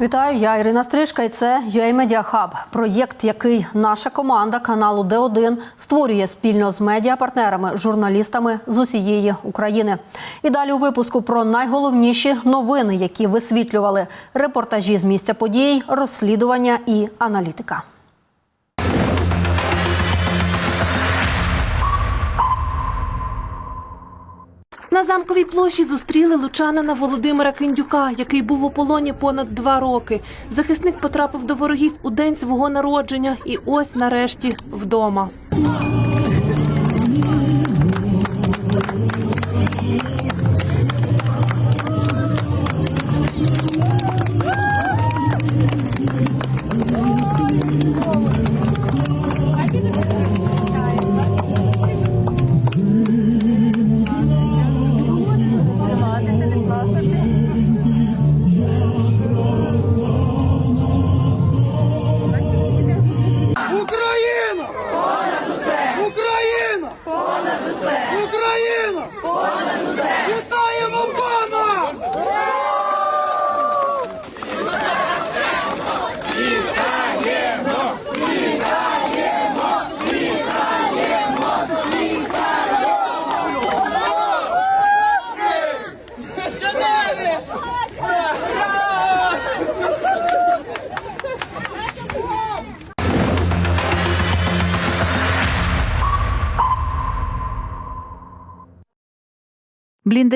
Вітаю, я Ірина Стрижка і це UA Media Hub. Проєкт, який наша команда каналу Д1 створює спільно з медіапартнерами, журналістами з усієї України. І далі у випуску про найголовніші новини, які висвітлювали репортажі з місця подій, розслідування і аналітика. На замковій площі зустріли лучанина Володимира Киндюка, який був у полоні понад два роки. Захисник потрапив до ворогів у день свого народження, і ось нарешті вдома.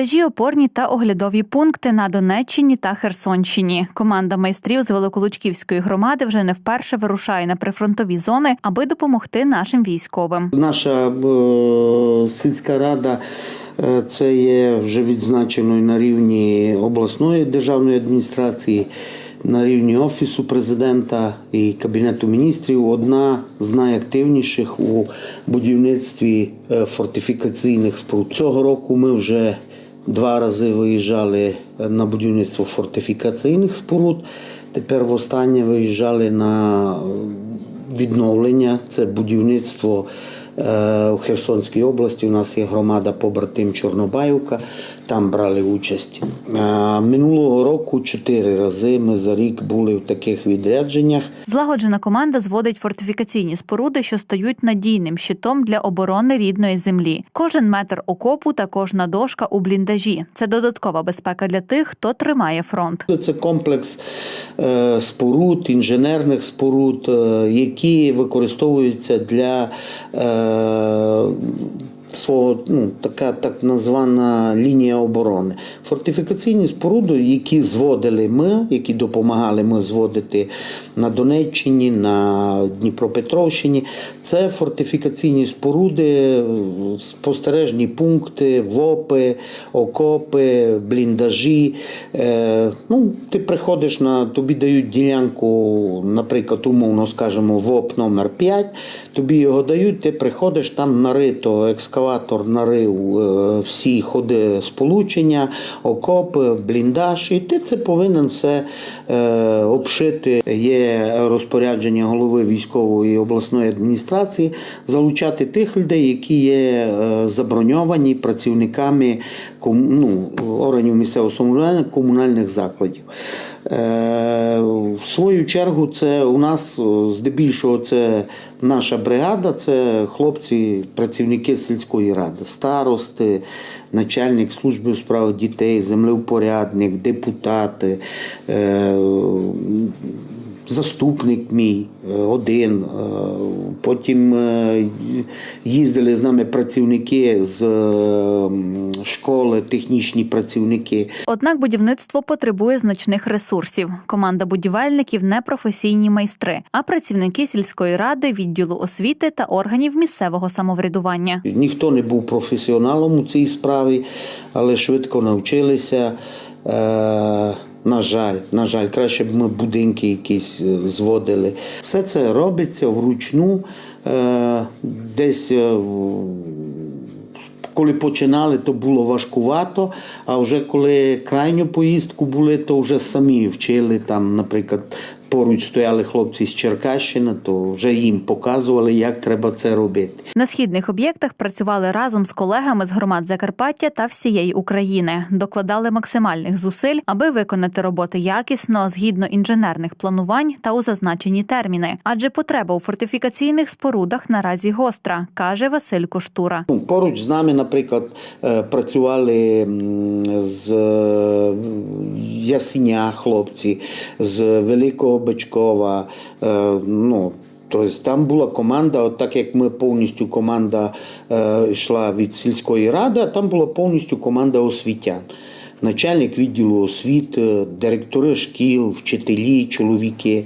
Бліндажі, опорні та оглядові пункти на Донеччині та Херсонщині. Команда майстрів з Великолучківської громади вже не вперше вирушає на прифронтові зони, аби допомогти нашим військовим. Наша е, сільська рада е, це є вже відзначеною на рівні обласної державної адміністрації, на рівні Офісу президента і Кабінету міністрів одна з найактивніших у будівництві е, фортифікаційних споруд. Цього року ми вже два рази виїжджали на будівництво фортифікаційних споруд. Тепер востаннє виїжджали на е, відновлення, це будівництво е, у Херсонській області. У нас є громада побратим Чорнобаївка, там брали участь. Минулого року чотири рази ми за рік були в таких відрядженнях. Злагоджена команда зводить фортифікаційні споруди, що стають надійним щитом для оборони рідної землі. Кожен метр окопу та кожна дошка у бліндажі. Це додаткова безпека для тих, хто тримає фронт. Це комплекс е, споруд, інженерних споруд, е, які використовуються для е, свого ну, така так названа лінія оборони. Фортифікаційні споруди, які зводили ми, які допомагали ми зводити на Донеччині, на Дніпропетровщині, це фортифікаційні споруди, спостережні пункти, ВОПи, окопи, бліндажі. Е, ну, ти приходиш на тобі дають ділянку, наприклад, умовно скажемо, ВОП номер 5 тобі його дають, ти приходиш, там нарито, екскаватор нарив е, всі ходи сполучення, окопи, бліндаж, і ти це повинен все е, обшити. Є розпорядження голови військової обласної адміністрації залучати тих людей, які є е, заброньовані працівниками ну, органів місцевого самоврядування комунальних закладів. Е, В свою чергу, це у нас здебільшого це наша бригада, це хлопці, працівники сільської ради, старости, начальник служби у справах дітей, землевпорядник, депутати. Заступник мій е, один. е, Потім е, їздили з нами працівники з школи, технічні працівники. Однак будівництво потребує значних ресурсів. Команда будівельників не професійні майстри, а працівники сільської ради, відділу освіти та органів місцевого самоврядування. Ніхто не був професіоналом у цій справі, але швидко навчилися. На жаль, на жаль, краще б ми будинки якісь е, зводили. Все це робиться вручну. Е, десь е, коли починали, то було важкувато. А вже коли крайню поїздку були, то вже самі вчили там, наприклад, поруч стояли хлопці з Черкащини, то вже їм показували, як треба це робити. На східних об'єктах працювали разом з колегами з громад Закарпаття та всієї України, докладали максимальних зусиль, аби виконати роботи якісно, згідно інженерних планувань та у зазначені терміни. Адже потреба у фортифікаційних спорудах наразі гостра, каже Василь Коштура. Ну, Поруч з нами, наприклад, е, працювали з Ясеня хлопці, з Великого Бичкова. е, Ну, Тобто там була команда, от так як ми повністю команда е, йшла від сільської ради, там була повністю команда освітян. Начальник відділу освіти, директори шкіл, вчителі, чоловіки.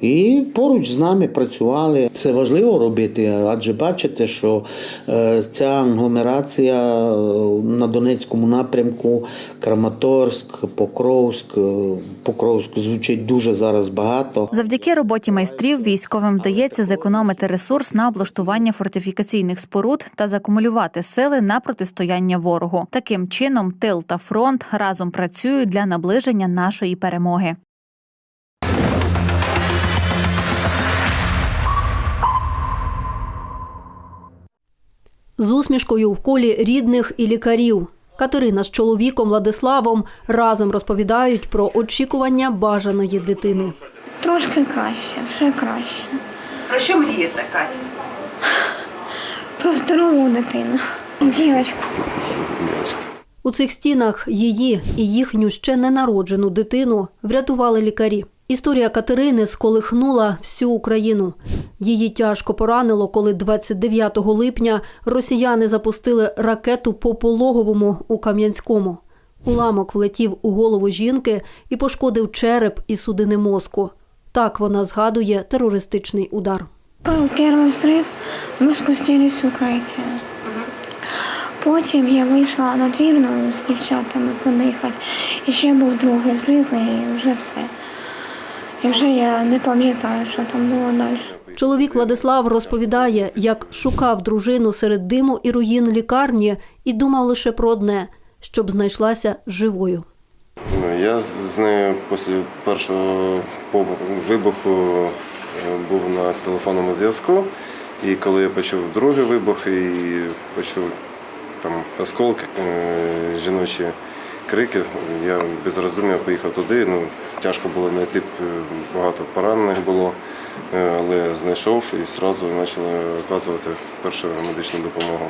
І поруч з нами працювали. Це важливо робити, адже бачите, що е, ця агломерація е, на Донецькому напрямку, Краматорськ, Покровськ, е, Покровськ звучить дуже зараз багато. Завдяки роботі майстрів військовим вдається зекономити ресурс на облаштування фортифікаційних споруд та закумулювати сили на протистояння ворогу. Таким чином, тил та фронт разом працюють для наближення нашої перемоги. З усмішкою в колі рідних і лікарів. Катерина з чоловіком Владиславом разом розповідають про очікування бажаної дитини. Трошки краще, вже краще. Про що мрієте, Катя? Про здорову дитину. Дівочку. У цих стінах її і їхню ще ненароджену дитину врятували лікарі. Історія Катерини сколихнула всю Україну. Її тяжко поранило, коли 29 липня росіяни запустили ракету по пологовому у Кам'янському. Уламок влетів у голову жінки і пошкодив череп і судини мозку. Так вона згадує терористичний удар. Был первый взрыв, ми спустились в укриття. Потім я вийшла на двір ну, з дівчатами подихати. І ще був другий взрив, і вже все. І вже я не пам'ятаю, що там було далі. Чоловік Владислав розповідає, як шукав дружину серед диму і руїн лікарні і думав лише про одне, щоб знайшлася живою. Ну, Я з нею після першого вибуху е, був на телефонному зв'язку. І коли я почув другий вибух і почув там осколки, е, жіночі крики, я без роздум'я поїхав туди. Ну, тяжко було знайти, е, багато поранених було, е, але знайшов і одразу почали оказувати першу медичну допомогу.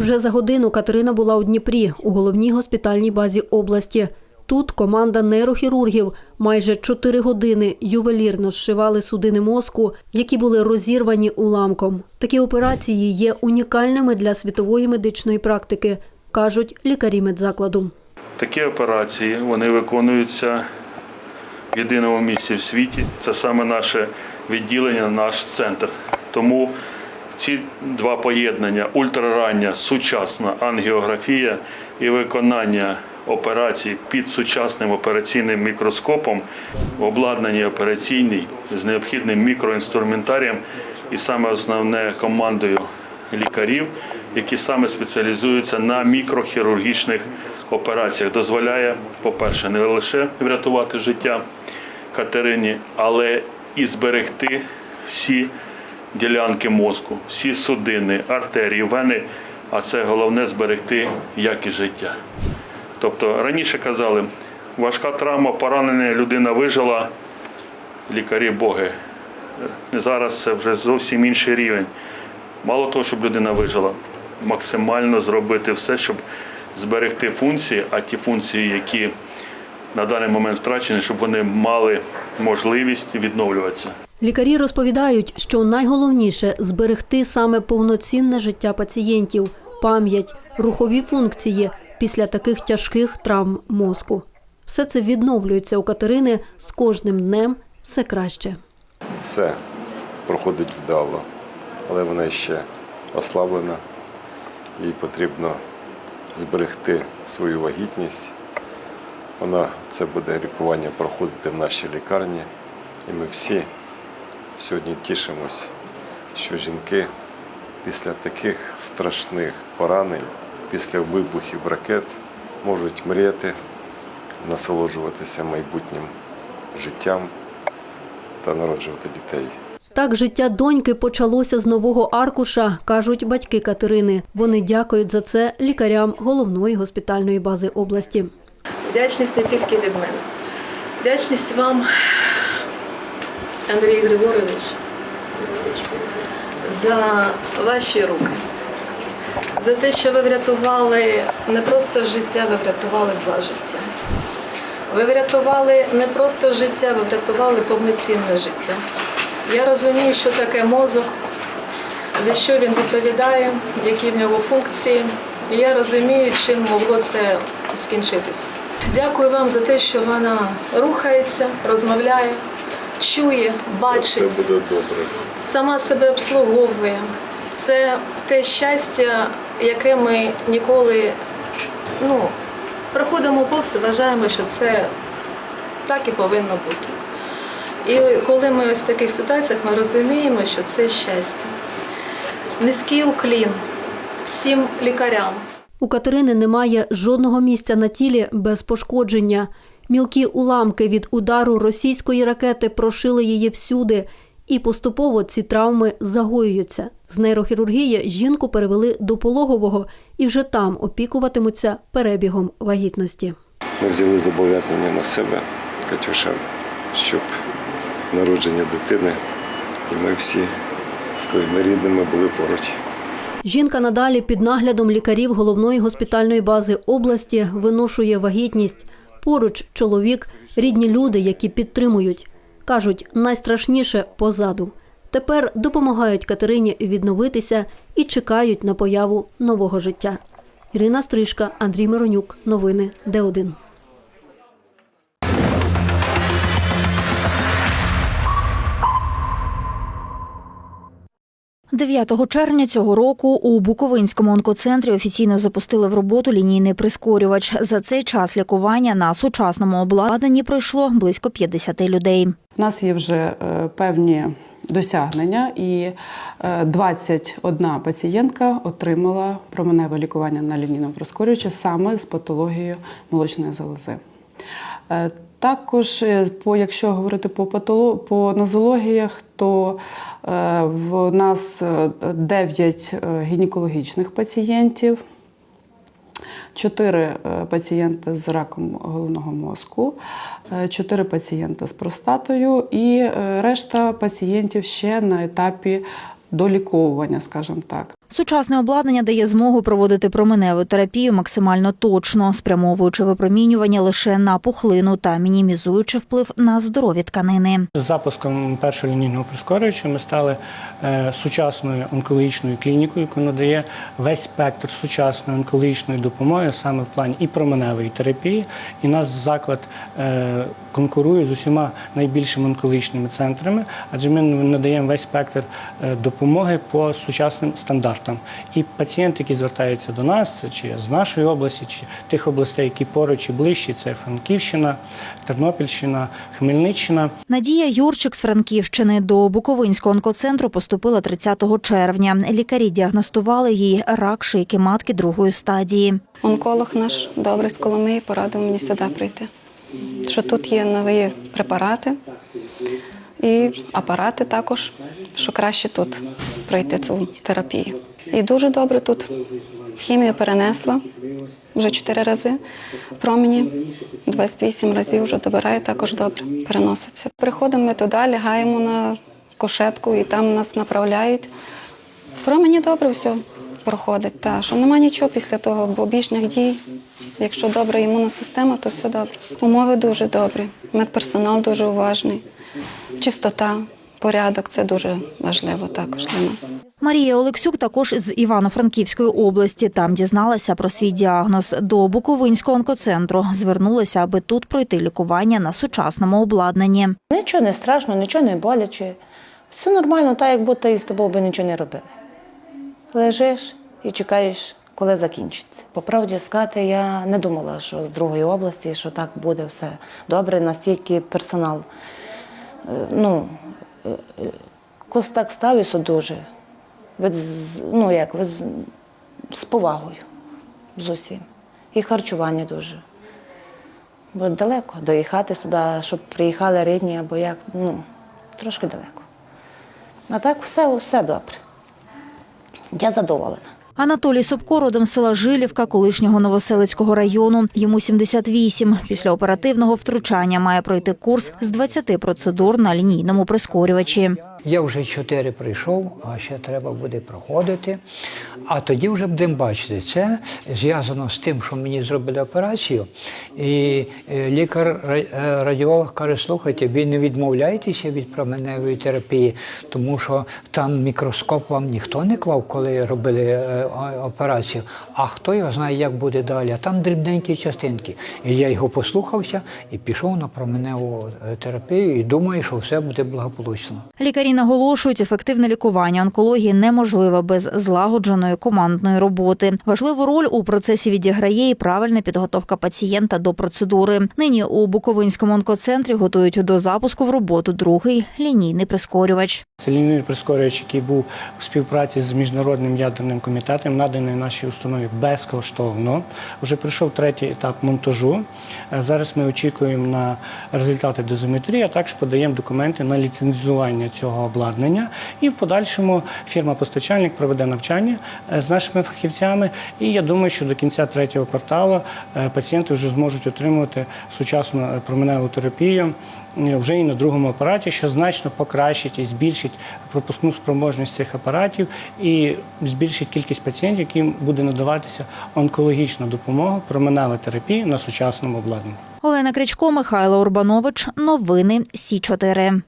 Вже за годину Катерина була у Дніпрі, у головній госпітальній базі області. Тут команда нейрохірургів майже 4 години ювелірно зшивали судини мозку, які були розірвані уламком. Такі операції є унікальними для світової медичної практики, кажуть лікарі медзакладу. Такі операції вони виконуються в єдиному місці в світі. Це саме наше відділення, наш центр. Тому ці два поєднання ультрарання, сучасна ангіографія і виконання операцій під сучасним операційним мікроскопом, обладнані операційний з необхідним мікроінструментарієм і саме основне командою лікарів, які саме спеціалізуються на мікрохірургічних операціях, дозволяє, по-перше, не лише врятувати життя Катерині, але і зберегти всі ділянки мозку, всі судини, артерії, вени, а це головне зберегти якість життя. Тобто раніше казали, важка травма, поранена людина вижила, лікарі боги. Зараз це вже зовсім інший рівень. Мало того, щоб людина вижила, максимально зробити все, щоб зберегти функції, а ті функції, які на даний момент втрачені, щоб вони мали можливість відновлюватися. Лікарі розповідають, що найголовніше зберегти саме повноцінне життя пацієнтів, пам'ять, рухові функції після таких тяжких травм мозку. Все це відновлюється у Катерини з кожним днем все краще. все проходить вдало, але вона ще ослаблена, їй потрібно зберегти свою вагітність. Вона це буде лікування проходити в нашій лікарні. І ми всі сьогодні тішимось, що жінки після таких страшних поранень, після вибухів ракет можуть мріяти, насолоджуватися майбутнім життям та народжувати дітей. Так життя доньки почалося з нового аркуша, кажуть батьки Катерини. Вони дякують за це лікарям головної госпітальної бази області. Вдячність не тільки від мене. Вдячність вам, Андрій Григорович, за ваші руки. За те, що ви врятували не просто життя, ви врятували два життя. Ви врятували не просто життя, ви врятували повноцінне життя. Я розумію, що таке мозок, за що він відповідає, які в нього функції. І я розумію, чим могло це скінчитись. Дякую вам за те, що вона рухається, розмовляє, чує, бачить Все буде добре. сама себе обслуговує. Це те щастя, яке ми ніколи ну, проходимо повз і вважаємо, що це так і повинно бути. І коли ми ось в таких ситуаціях, ми розуміємо, що це щастя. Низький уклін всім лікарям. У Катерини немає жодного місця на тілі без пошкодження. Мілкі уламки від удару російської ракети прошили її всюди, і поступово ці травми загоюються. З нейрохірургії жінку перевели до пологового і вже там опікуватимуться перебігом вагітності. Ми взяли зобов'язання на себе, Катюша, щоб народження дитини, і ми всі з своїми рідними були поруч. Жінка надалі під наглядом лікарів головної госпітальної бази області виношує вагітність. Поруч чоловік, рідні люди, які підтримують. Кажуть, найстрашніше позаду. Тепер допомагають Катерині відновитися і чекають на появу нового життя. Ірина Стрижка, Андрій Миронюк. Новини Д1. 9 червня цього року у Буковинському онкоцентрі офіційно запустили в роботу лінійний прискорювач. За цей час лікування на сучасному обладнанні пройшло близько 50 людей. У нас є вже е, певні досягнення, і е, 21 пацієнтка отримала променеве лікування на лінійному прискорювачі саме з патологією молочної залози. Е, Також, е, по, якщо говорити по, патоло, по нозологіях, то е, в нас 9 гінекологічних пацієнтів, Чотири е, пацієнти з раком головного мозку, е, чотири пацієнти з простатою і е, решта пацієнтів ще на етапі доліковування, скажімо так. Сучасне обладнання дає змогу проводити променеву терапію максимально точно, спрямовуючи випромінювання лише на пухлину та мінімізуючи вплив на здорові тканини. З запуском першого лінійного прискорювача ми стали е, сучасною онкологічною клінікою, яка надає весь спектр сучасної онкологічної допомоги саме в плані і променевої терапії. І наш заклад е, конкурує з усіма найбільшими онкологічними центрами, адже ми надаємо весь спектр е, допомоги по сучасним стандартам. І пацієнти, які звертаються до нас, це чи з нашої області, чи тих областей, які поруч і ближчі, це Франківщина, Тернопільщина, Хмельниччина. Надія Юрчик з Франківщини до Буковинського онкоцентру поступила 30 червня. Лікарі діагностували їй рак шийки матки другої стадії. Онколог наш добрий з Коломиї порадив мені сюди прийти. Що тут є нові препарати і апарати також, що краще тут пройти цю терапію. І дуже добре тут хімію перенесла вже чотири рази. Промені 28 разів вже добираю, також добре переноситься. Приходимо ми туди, лягаємо на кушетку і там нас направляють. Промені добре все проходить. Та що нема нічого після того побічних дій. Якщо добра імунна система, то все добре. Умови дуже добрі, медперсонал дуже уважний, чистота, порядок це дуже важливо також для нас. Марія Олексюк також з Івано-Франківської області. Там дізналася про свій діагноз. До Буковинського онкоцентру звернулася, аби тут пройти лікування на сучасному обладнанні. Нічого не страшно, нічого не боляче. Все нормально, так як будто із тобою би нічого не робили. Лежиш і чекаєш, коли закінчиться. По правді сказати, я не думала, що з другої області, що так буде все добре, настільки персонал. е, Ну, е, е, кось так ставився дуже. Ну, як, з повагою з усім. І харчування дуже. Бо далеко доїхати сюди, щоб приїхали рідні або як. Ну, трошки далеко. А так все, все добре. Я задоволена. Анатолій Собко родом села Жилівка, колишнього Новоселицького району. Йому 78. Після оперативного втручання має пройти курс з 20 процедур на лінійному прискорювачі. Я вже чотири прийшов, а ще треба буде проходити. А тоді вже будемо бачити. Це зв'язано з тим, що мені зробили операцію. І е, лікар-радіолог каже: слухайте, ви не відмовляєтеся від променевої терапії, тому що там мікроскоп вам ніхто не клав, коли робили е, операцію. А хто його знає, як буде далі? А там дрібненькі частинки. І я його послухався і пішов на променеву е, терапію і думаю, що все буде благополучно. Лікарі наголошують, ефективне лікування онкології неможливе без злагодженої командної роботи. Важливу роль у процесі відіграє і правильна підготовка пацієнта до процедури. Нині у Буковинському онкоцентрі готують до запуску в роботу другий лінійний прискорювач. Це лінійний прискорювач, який був у співпраці з міжнародним ядерним комітетом, наданий нашій установі безкоштовно. Вже пройшов третій етап монтажу. Е, Зараз ми очікуємо на результати дозиметрії, а також подаємо документи на ліцензування цього обладнання. І в подальшому фірма-постачальник проведе навчання е, з нашими фахівцями. І я думаю, що до кінця третього кварталу е, пацієнти вже зможуть отримувати сучасну е, променеву терапію вже і на другому апараті, що значно покращить і збільшить пропускну спроможність цих апаратів і збільшить кількість пацієнтів, яким буде надаватися онкологічна допомога, променева терапія на сучасному обладнанні. Олена Кричко, Михайло Урбанович. Новини Сі 4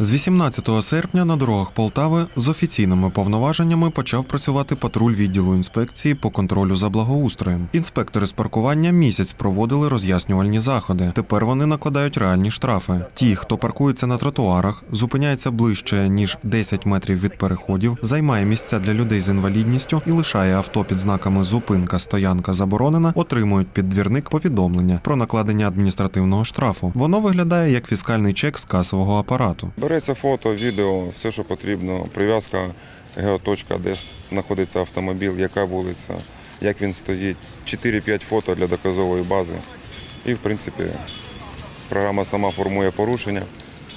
З 18 серпня на дорогах Полтави з офіційними повноваженнями почав працювати патруль відділу інспекції по контролю за благоустроєм. Інспектори з паркування місяць проводили роз'яснювальні заходи. Тепер вони накладають реальні штрафи. Ті, хто паркується на тротуарах, зупиняється ближче ніж 10 метрів від переходів, займає місця для людей з інвалідністю і лишає авто під знаками зупинка, стоянка заборонена, отримують під двірник повідомлення про накладення адміністративного штрафу. Воно виглядає як фіскальний чек з касового апарату. Береться фото, відео, все, що потрібно, прив'язка, геоточка, де знаходиться автомобіль, яка вулиця, як він стоїть. 4-5 фото для доказової бази. І, в принципі, програма сама формує порушення,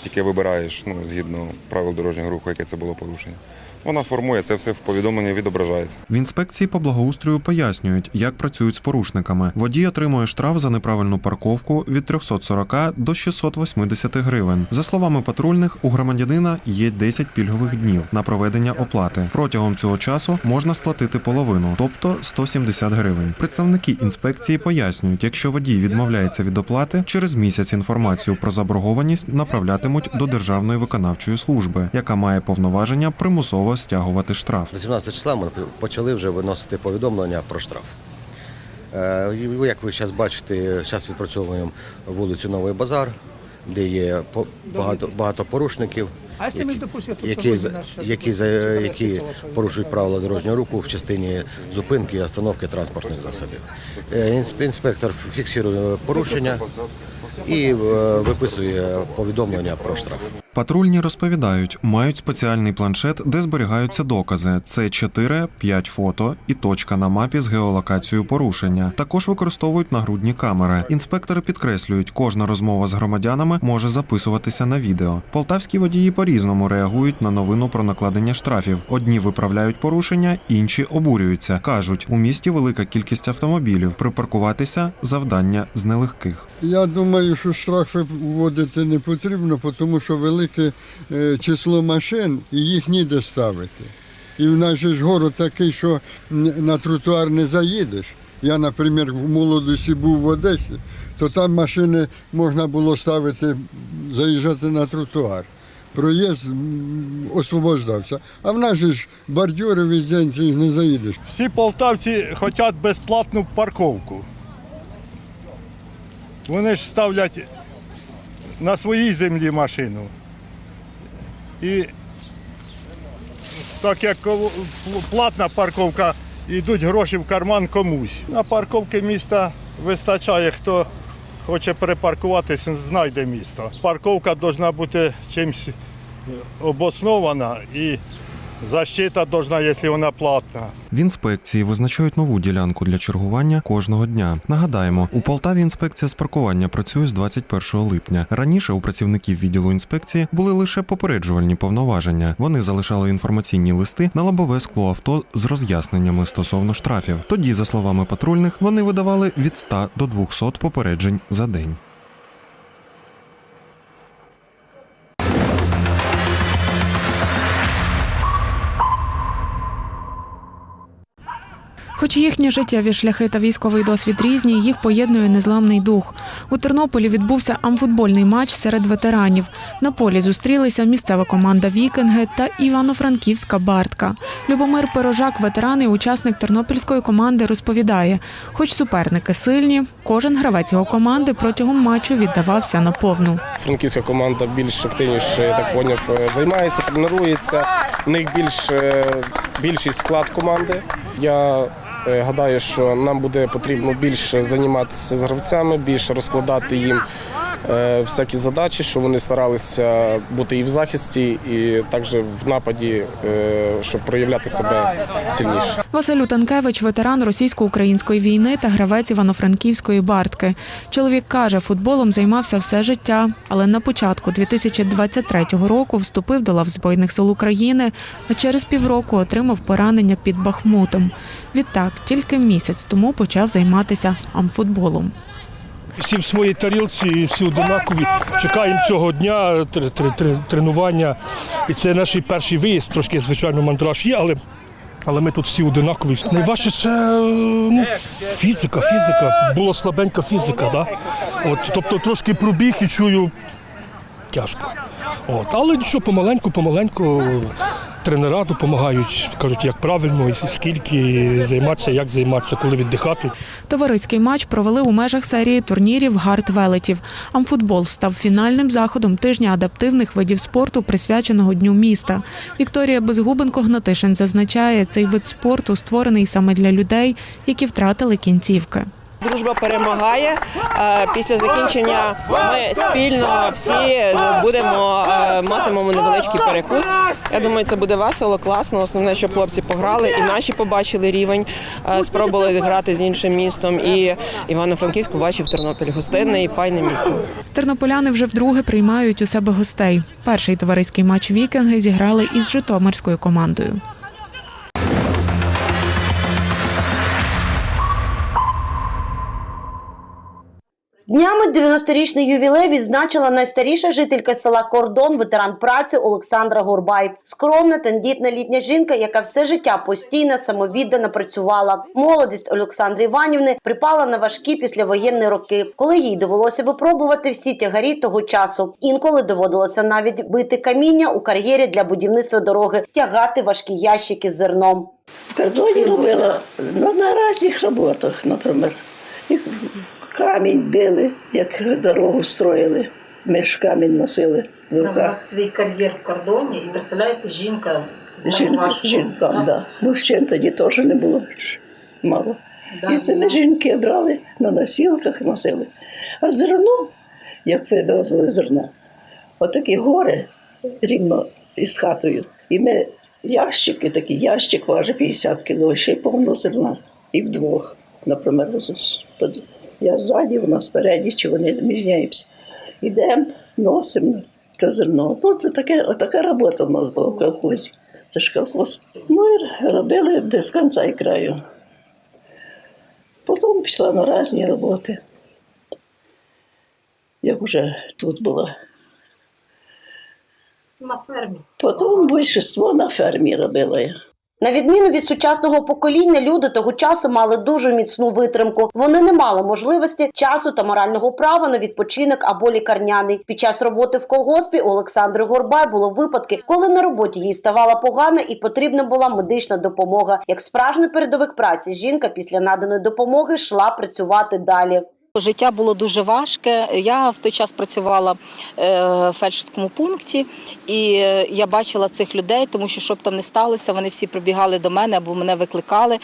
тільки вибираєш ну, згідно правил дорожнього руху, яке це було порушення. Вона формує це все в повідомленні відображається. В інспекції по благоустрою пояснюють, як працюють з порушниками. Водій отримує штраф за неправильну парковку від 340 до 680 гривень. За словами патрульних, у громадянина є 10 пільгових днів на проведення оплати. Протягом цього часу можна сплатити половину, тобто 170 гривень. Представники інспекції пояснюють, якщо водій відмовляється від оплати, через місяць інформацію про заборгованість направлятимуть до Державної виконавчої служби, яка має повноваження примусово стягувати штраф. З 17 числа ми почали вже виносити повідомлення про штраф. Е, Як ви зараз бачите, зараз відпрацьовуємо вулицю Новий Базар, де є по- багато, багато порушників, які, які, за- які порушують правила дорожнього руху в частині зупинки і остановки транспортних засобів. Е, інс- Інспектор фіксує порушення і е, виписує повідомлення про штраф. Патрульні розповідають, мають спеціальний планшет, де зберігаються докази. Це 4-5 фото і точка на мапі з геолокацією порушення. Також використовують нагрудні камери. Інспектори підкреслюють, кожна розмова з громадянами може записуватися на відео. Полтавські водії по-різному реагують на новину про накладення штрафів. Одні виправляють порушення, інші обурюються. кажуть, у місті велика кількість автомобілів. Припаркуватися завдання з нелегких. Я думаю, що штрафи вводити не потрібно, тому що велике е, число машин і їх ніде ставити. І в нас же ж город такий, що на тротуар не заїдеш. Я, наприклад, в молодості був в Одесі, то там машини можна було ставити, заїжджати на тротуар. Проїзд освобождався. А в нас же ж бордюри весь день не заїдеш. Всі полтавці хочуть безплатну парковку. Вони ж ставлять на своїй землі машину. І так як платна парковка, йдуть гроші в карман комусь. На парковки міста вистачає, хто хоче перепаркуватися, знайде місто. Парковка повинна бути чимось обоснована і защита должна, якщо вона платна. В інспекції визначають нову ділянку для чергування кожного дня. Нагадаємо, у Полтаві інспекція з паркування працює з 21 липня. Раніше у працівників відділу інспекції були лише попереджувальні повноваження. Вони залишали інформаційні листи на лобове скло авто з роз'ясненнями стосовно штрафів. Тоді, за словами патрульних, вони видавали від 100 до 200 попереджень за день. Хоч їхні життєві шляхи та військовий досвід різні, їх поєднує незламний дух. У Тернополі відбувся амфутбольний матч серед ветеранів. На полі зустрілися місцева команда Вікинги та Івано-Франківська Бартка. Любомир Пирожак, ветеран і учасник тернопільської команди, розповідає: хоч суперники сильні, кожен гравець його команди протягом матчу віддавався на повну. Франківська команда більш активніше, я так поняв, е, займається, тренується. В них більш, е, більший склад команди. Я гадаю, що нам буде потрібно більше займатися з гравцями, більше розкладати їм е, всякі задачі, щоб вони старалися бути і в захисті, і також в нападі, е, щоб проявляти себе сильніше. Василь Танкевич, ветеран російсько-української війни та гравець Івано-Франківської Бартки. Чоловік каже, футболом займався все життя, але на початку 2023 року вступив до лав Збройних сил України, а через півроку отримав поранення під Бахмутом. Відтак, тільки місяць тому почав займатися амфутболом. Всі в своїй тарілці, всі однакові. Чекаємо цього дня тр- тр- тр- тренування. І це наш перший виїзд, трошки, звичайно, мандраж є, але, але ми тут всі однакові. Найважче це ну, фізика, фізика. Була слабенька фізика. Да? От, тобто трошки пробіг і чую тяжко. От, але нічого, помаленьку, помаленьку тренера допомагають, кажуть, як правильно, і скільки займатися, як займатися, коли віддихати. Товариський матч провели у межах серії турнірів гард велетів. Амфутбол став фінальним заходом тижня адаптивних видів спорту, присвяченого Дню міста. Вікторія Безгубенко Гнатишин зазначає, цей вид спорту створений саме для людей, які втратили кінцівки. Дружба перемагає. Е, Після закінчення ми спільно всі будемо е, матимемо невеличкий перекус. Я думаю, це буде весело, класно. Основне, щоб хлопці пограли, і наші побачили рівень, е, спробували грати з іншим містом. І Івано-Франківськ побачив Тернопіль гостинне і файне місто. Тернополяни вже вдруге приймають у себе гостей. Перший товариський матч вікінги зіграли із Житомирською командою. Днями 90-річний ювілей відзначила найстаріша жителька села Кордон, ветеран праці Олександра Горбай. Скромна, тендітна літня жінка, яка все життя постійно самовіддано працювала. Молодість Олександри Іванівни припала на важкі післявоєнні роки, коли їй довелося випробувати всі тягарі того часу. Інколи доводилося навіть бити каміння у кар'єрі для будівництва дороги, тягати важкі ящики з зерном. В кордоні робила ну, на різних роботах, наприклад. Камінь били, як дорогу строїли. Ми ж камінь носили в У руках. вас свій кар'єр в кордоні, і представляєте, жінка це так Жінка, важко. жінкам, так? да. Мужчин тоді теж не було мало. Да, і це ми ну. жінки брали на носілках носили. А зерно, як вивезли зерно, отакі гори рівно із хатою. І ми ящики, такий ящик важить 50 кг, ще й повно зерна. І вдвох, наприклад, я ззаді, вона спереді, чи вони міняємося. Ідемо, носимо те зерно. Ну, це таке, така робота в нас була в колхозі. Це ж колхоз. Ну і робили без кінця і краю. Потім пішла на різні роботи. Як вже тут була. На фермі. Потім більшість на фермі робила я. На відміну від сучасного покоління, люди того часу мали дуже міцну витримку. Вони не мали можливості, часу та морального права на відпочинок або лікарняний. Під час роботи в колгоспі у Олександри Горбай було випадки, коли на роботі їй ставала погано і потрібна була медична допомога. Як справжній передовик праці, жінка після наданої допомоги йшла працювати далі. Життя було дуже важке. Я в той час працювала е, в фельдшерському пункті, і е, я бачила цих людей, тому що щоб там не сталося, вони всі прибігали до мене або мене викликали.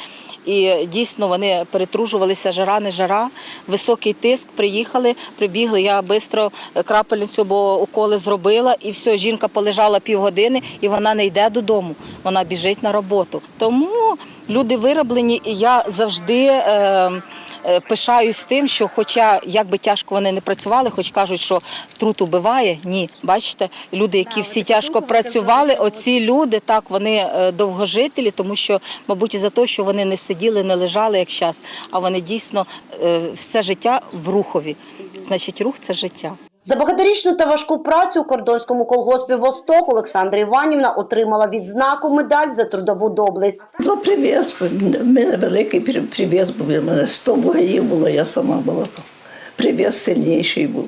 І дійсно вони перетружувалися жара, не жара, високий тиск. Приїхали, прибігли. Я швидко крапельницю, бо уколи зробила, і все, жінка полежала півгодини, і вона не йде додому. Вона біжить на роботу. Тому люди вироблені, і я завжди. Е, Е, Пишаюсь тим, що, хоча як би тяжко вони не працювали, хоч кажуть, що труд убиває. Ні, бачите, люди, які всі тяжко працювали, оці люди так вони е, довгожителі, тому що, мабуть, і за те, що вони не сиділи, не лежали як час, а вони дійсно е, все життя в рухові. Значить, рух це життя. За багаторічну та важку працю у кордонському колгоспі Восток Олександра Іванівна отримала відзнаку медаль за трудову доблесть. За привіз. Мене великий при- привіз був. У мене 100 бугаїв було, я сама була там. Привіз сильніший був.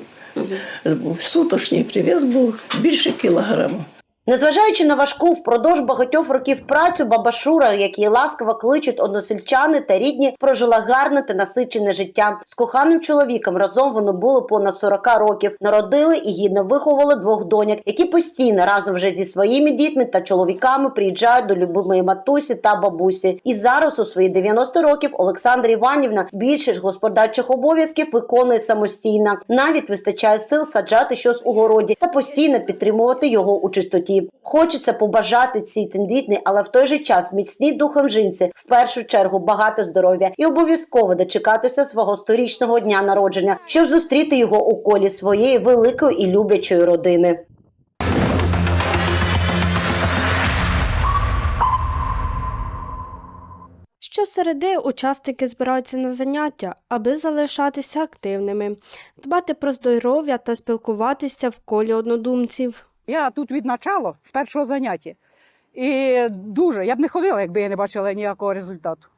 Був Сутошній привіз був більше кілограму. Незважаючи на важку впродовж багатьох років працю, баба Шура, як її ласково кличуть односельчани та рідні, прожила гарне та насичене життя. З коханим чоловіком разом вони були понад 40 років. Народили і гідно виховували двох доньок, які постійно разом вже зі своїми дітьми та чоловіками приїжджають до любимої матусі та бабусі. І зараз у свої 90 років Олександра Іванівна більшість господарчих обов'язків виконує самостійно. Навіть вистачає сил саджати щось у городі та постійно підтримувати його у чистоті. Хочеться побажати цій тендітній, але в той же час міцній духом жінці в першу чергу багато здоров'я і обов'язково дочекатися свого сторічного дня народження, щоб зустріти його у колі своєї великої і люблячої родини. Щосереди учасники збираються на заняття, аби залишатися активними, дбати про здоров'я та спілкуватися в колі однодумців. Я тут від начала, з першого заняття. І дуже, я б не ходила, якби я не бачила ніякого результату.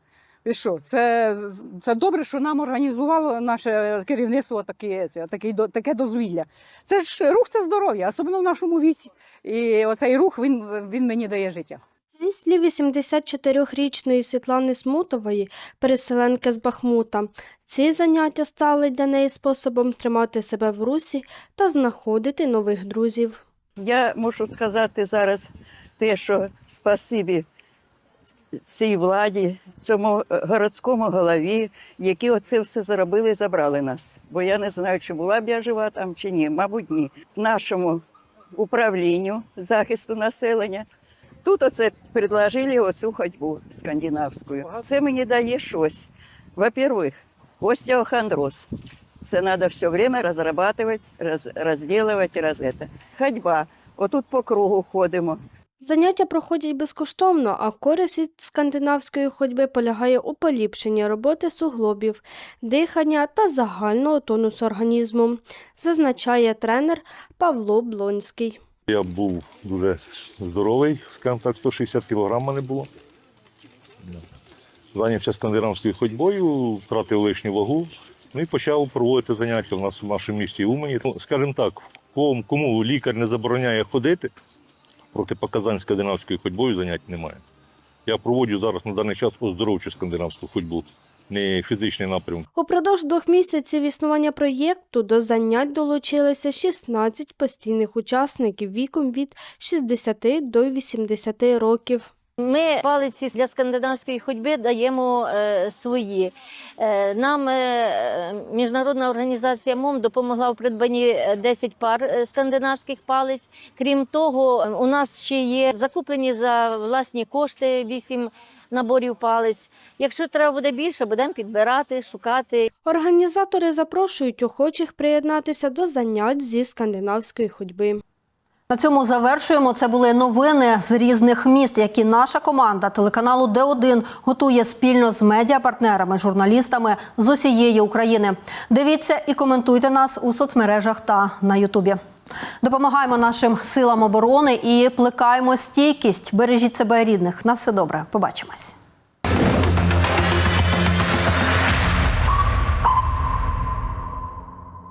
І що, це, це добре, що нам організувало наше керівництво таке, таке, таке дозвілля. Це ж рух це здоров'я, особливо в нашому віці. І оцей рух він, він мені дає життя. Зі слів 84-річної Світлани Смутової, переселенки з Бахмута, ці заняття стали для неї способом тримати себе в русі та знаходити нових друзів. Я можу сказати зараз те, що спасибі цій владі, цьому е, городському голові, які оце все зробили і забрали нас. Бо я не знаю, чи була б я жива там чи ні. Мабуть, ні. Нашому управлінню захисту населення. Тут оце предложили оцю ходьбу скандинавську. Це мені дає щось. Во-первых, остеохондроз. Це треба все время розрабатувати, роз, розділувати, роз это. Ходьба. Отут по кругу ходимо. Заняття проходять безкоштовно, а користь від скандинавської ходьби полягає у поліпшенні роботи суглобів, дихання та загального тонусу організму, зазначає тренер Павло Блонський. Я був дуже здоровий, скажімо так, 160 кг мене було. Зайнявся скандинавською ходьбою, втратив лишню вагу. Ну і почав проводити заняття у нас в нашому місті Умані. Ну, скажімо так, кому, лікар не забороняє ходити, протипоказань скандинавською ходьбою занять немає. Я проводжу зараз на даний час оздоровчу скандинавську ходьбу, не фізичний напрямок. Упродовж двох місяців існування проєкту до занять долучилися 16 постійних учасників віком від 60 до 80 років. Ми палиці для скандинавської ходьби даємо е, свої. Е, нам е, міжнародна організація МОМ допомогла в придбанні е, 10 пар е, скандинавських палиць. Крім того, у нас ще є закуплені за власні кошти 8 наборів палиць. Якщо треба буде більше, будемо підбирати, шукати. Організатори запрошують охочих приєднатися до занять зі скандинавської ходьби. На цьому завершуємо. Це були новини з різних міст, які наша команда телеканалу Д1 готує спільно з медіапартнерами, журналістами з усієї України. Дивіться і коментуйте нас у соцмережах та на Ютубі. Допомагаємо нашим силам оборони і плекаємо стійкість. Бережіть себе рідних. На все добре. Побачимось.